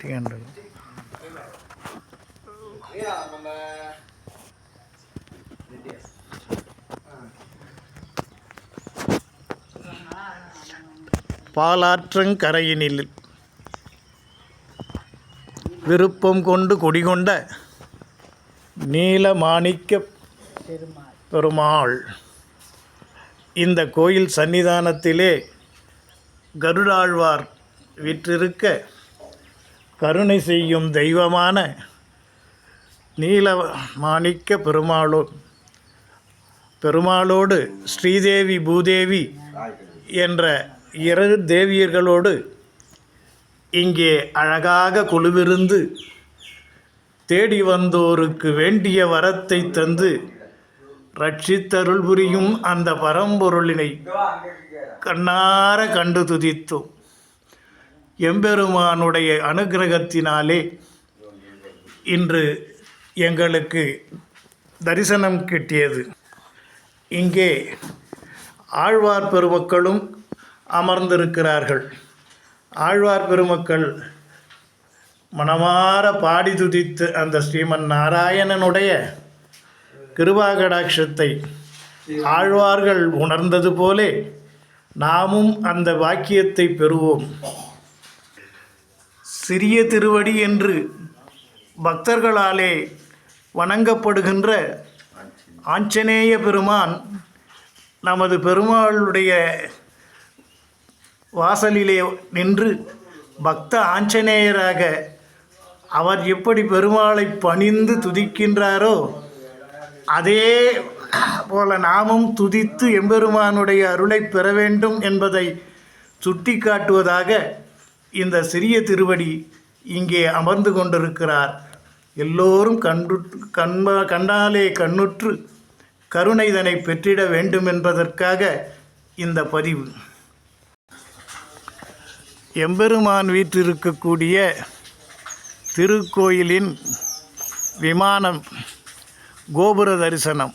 பாலாற்றங் பாலாற்றங்கரையினில் விருப்பம் கொண்டு குடிகொண்ட நீலமாணிக்க பெருமாள். இந்த கோயில் சன்னிதானத்திலே கருடாழ்வார் விற்றிருக்க கருணை செய்யும் தெய்வமான நீல மாணிக்க பெருமாளோ பெருமாளோடு ஸ்ரீதேவி பூதேவி என்ற இரு தேவியர்களோடு இங்கே அழகாக குழுவிருந்து தேடி வந்தோருக்கு வேண்டிய வரத்தை தந்து ரட்சித்தருள் புரியும் அந்த பரம்பொருளினை கண்ணார கண்டு துதித்தோம். எம்பெருமானுடைய அனுகிரகத்தினாலே இன்று எங்களுக்கு தரிசனம் கிட்டியது. இங்கே ஆழ்வார் பெருமக்களும் அமர்ந்திருக்கிறார்கள். ஆழ்வார் பெருமக்கள் மனமார பாடி துதித்து அந்த ஸ்ரீமன் நாராயணனுடைய கிருபாகடாட்சத்தை ஆழ்வார்கள் உணர்ந்தது போலே நாமும் அந்த வாக்கியத்தை பெறுவோம். சிறிய திருவடி என்று பக்தர்களாலே வணங்கப்படுகின்ற ஆஞ்சநேய பெருமான் நமது பெருமாளுடைய வாசலிலே நின்று பக்த ஆஞ்சநேயராக அவர் எப்படி பெருமாளை பணிந்து துதிக்கின்றாரோ அதே போல நாமும் துதித்து எம்பெருமானுடைய அருளை பெற வேண்டும் என்பதை சுட்டி காட்டுவதாக இந்த சிறிய திருவடி இங்கே அமர்ந்து கொண்டிருக்கிறார். எல்லோரும் கண்டு கண்ப கண்டாலே கண்ணுற்று கருணைதனை பெற்றிட வேண்டும் என்பதற்காக இந்த பதிவு. எம்பெருமான் வீற்றிருக்கக்கூடிய திருக்கோயிலின் விமானம் கோபுர தரிசனம்.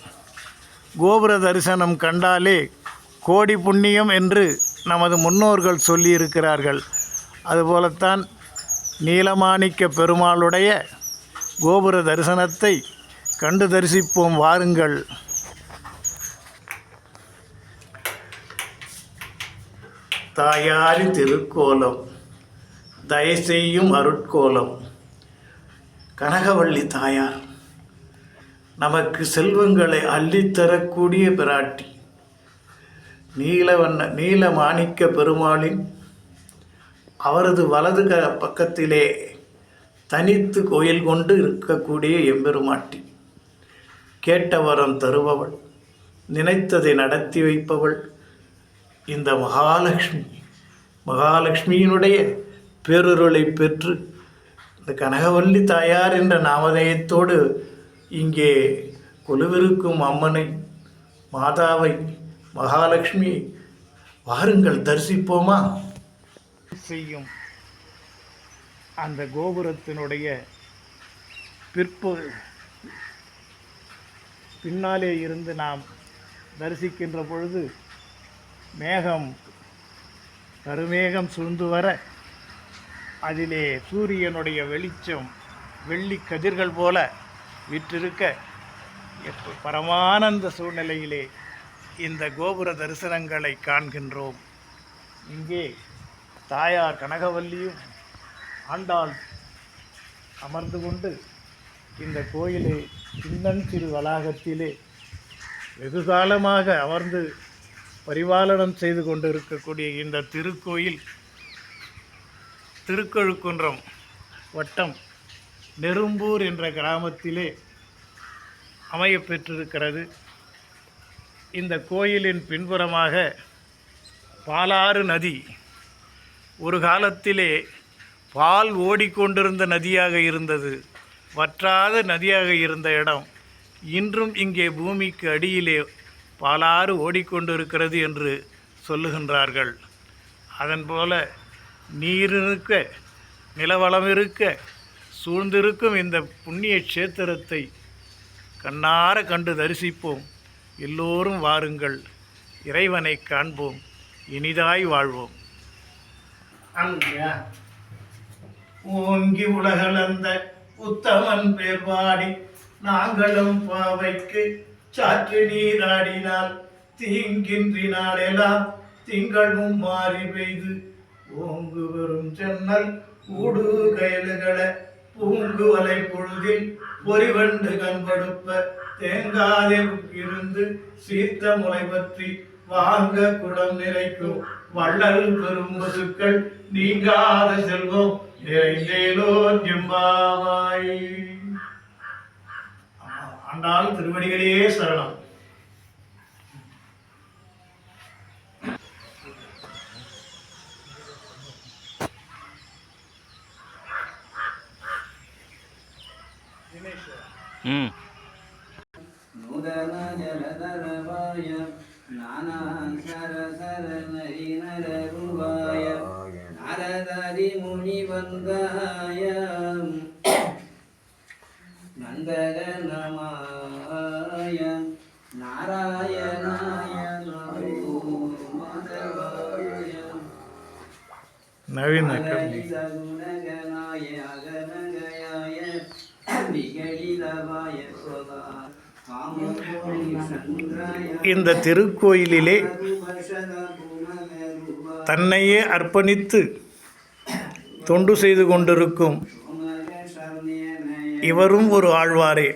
கோபுர தரிசனம் கண்டாலே கோடி புண்ணியம் என்று நமது முன்னோர்கள் சொல்லியிருக்கிறார்கள். அதுபோலத்தான் நீலமாணிக்க பெருமாளுடைய கோபுர தரிசனத்தை கண்டு தரிசிப்போம் வாருங்கள். தாயாரி திருக்கோலம் தயசெய்யும் அருட்கோலம். கனகவள்ளி தாயார் நமக்கு செல்வங்களை அள்ளித்தரக்கூடிய பிராட்டி. நீலவண்ண நீல மாணிக்க பெருமாளின் அவரது வலது க பக்கத்திலே தனித்து கோயில் கொண்டு இருக்கக்கூடிய எம்பெருமாட்டி. கேட்ட வரம் தருபவள். நினைத்ததை நடத்தி வைப்பவள். இந்த மகாலட்சுமி மகாலட்சுமியினுடைய பேருருளை பெற்று இந்த கனகவல்லி தாயார் என்ற நாமதேயத்தோடு இங்கே கொலுவிருக்கும் அம்மனை மாதாவை மகாலட்சுமி வாருங்கள் தரிசிப்போமா? செய்யும். அந்த கோபுரத்தினுடைய பிற்பு பின்னாலே இருந்து நாம் தரிசிக்கின்ற பொழுது மேகம் கருமேகம் சூழ்ந்து வர அதிலே சூரியனுடைய வெளிச்சம் வெள்ளி கதிர்கள் போல விற்றிருக்க பரமானந்த சூழ்நிலையிலே இந்த கோபுர தரிசனங்களை காண்கின்றோம். இங்கே தாயார் கனகவல்லியும் ஆண்டாள் அமர்ந்து கொண்டு இந்த கோயிலை சின்னஞ்சிறு வளாகத்திலே வெகுகாலமாக அமர்ந்து பரிபாலனம் செய்து கொண்டிருக்கக்கூடிய இந்த திருக்கோயில் திருக்கழுக்குன்றம் வட்டம் நெரும்பூர் என்ற கிராமத்திலே அமையப்பெற்றிருக்கிறது. இந்த கோயிலின் பின்புறமாக பாலாறு நதி ஒரு காலத்திலே பால் ஓடிக்கொண்டிருந்த நதியாக இருந்தது. வற்றாத நதியாக இருந்த இடம் இன்றும் இங்கே பூமிக்கு அடியிலே பாலாறு ஓடிக்கொண்டிருக்கிறது என்று சொல்லுகின்றார்கள். அதன் போல நீர் இருக்க நிலவளம் இருக்க சூழ்ந்திருக்கும் இந்த புண்ணிய கஷேத்திரத்தை கண்ணார கண்டு தரிசிப்போம். எல்லோரும் வாருங்கள். இறைவனை காண்போம். இனிதாய் வாழ்வோம். ஓங்கி உலகளந்த உத்தமன் பேர் பாடி நாங்களும் பாவைக்கு சாற்று நீராடினால் தீங்கின்றினாலெல்லாம் திங்களும் மாறி பெய்து ஓங்கு வரும் சென்னல் ஊடு கயலுகளை பூங்கு வலை பொழுதில் பொறிவண்டு கண்படுப்ப தேங்காதே இருந்து சீர்த்த முளை பற்றி வாங்க குடம் நிறைக்கும். வள்ளல் பெரும் பசுக்கள் நீங்காத செல்வம் நிறைந்தேலோ ஜெம்பாவாய் ஆண்டாள் திருவடிகளே சரணம். நூதன ஜலதரவாய நானாசர சர நரி நரருவாய நாரதரி முனி வந்தாய நந்தக நமாய நாராயணாய நவீன இந்த திருக்கோயிலிலே தன்னையே அர்ப்பணித்து தொண்டு செய்து கொண்டிருக்கும் இவரும் ஒரு ஆழ்வாரே.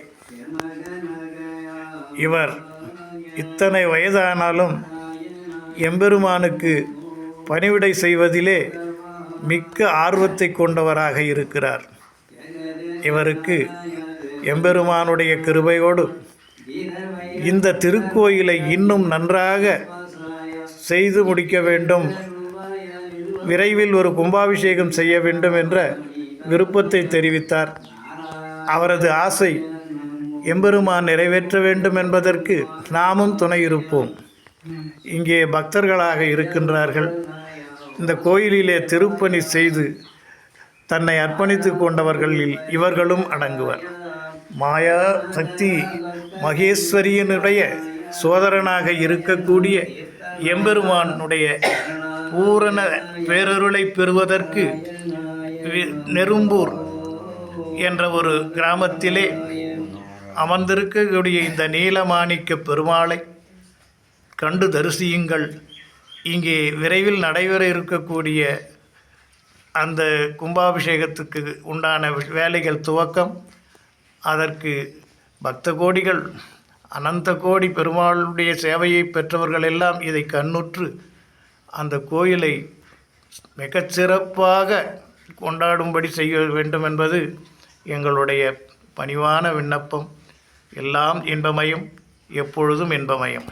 இவர் இத்தனை வயதானாலும் எம்பெருமானுக்கு பணிவிடை செய்வதிலே மிக்க ஆர்வத்தை கொண்டவராக இருக்கிறார். இவருக்கு எம்பெருமானுடைய கிருபையோடு இந்த திருக்கோயிலை இன்னும் நன்றாக செய்து முடிக்க வேண்டும். விரைவில் ஒரு கும்பாபிஷேகம் செய்ய வேண்டும் என்ற விருப்பத்தை தெரிவித்தார். அவரது ஆசை எம்பெருமான் நிறைவேற்ற வேண்டும் என்பதற்கு நாமும் துணை இருப்போம். இங்கே பக்தர்களாக இருக்கின்றார்கள். இந்த கோயிலிலே திருப்பணி செய்து தன்னை அர்ப்பணித்து கொண்டவர்களில் இவர்களும் அடங்குவர். மாயா சக்தி மகேஸ்வரியனுடைய சோதரனாக இருக்கக்கூடிய எம்பெருமானுடைய பூரண பேரருளை பெறுவதற்கு நெரும்பூர் என்ற ஒரு கிராமத்திலே அமர்ந்திருக்கக்கூடிய இந்த நீலமாணிக்க பெருமாளை கண்டு தரிசியுங்கள். இங்கே விரைவில் நடைபெற இருக்கக்கூடிய அந்த கும்பாபிஷேகத்துக்கு உண்டான வேலைகள் துவக்கம். அதற்கு பக்த கோடிகள் அனந்த கோடி பெருமாளுடைய சேவையை பெற்றவர்கள் எல்லாம் இதை கண்ணுற்று அந்த கோயிலை மிகச் சிறப்பாக கொண்டாடும்படி செய்ய வேண்டும் என்பது எங்களுடைய பணிவான விண்ணப்பம். எல்லாம் இன்பமயம் எப்பொழுதும் இன்பமயம்.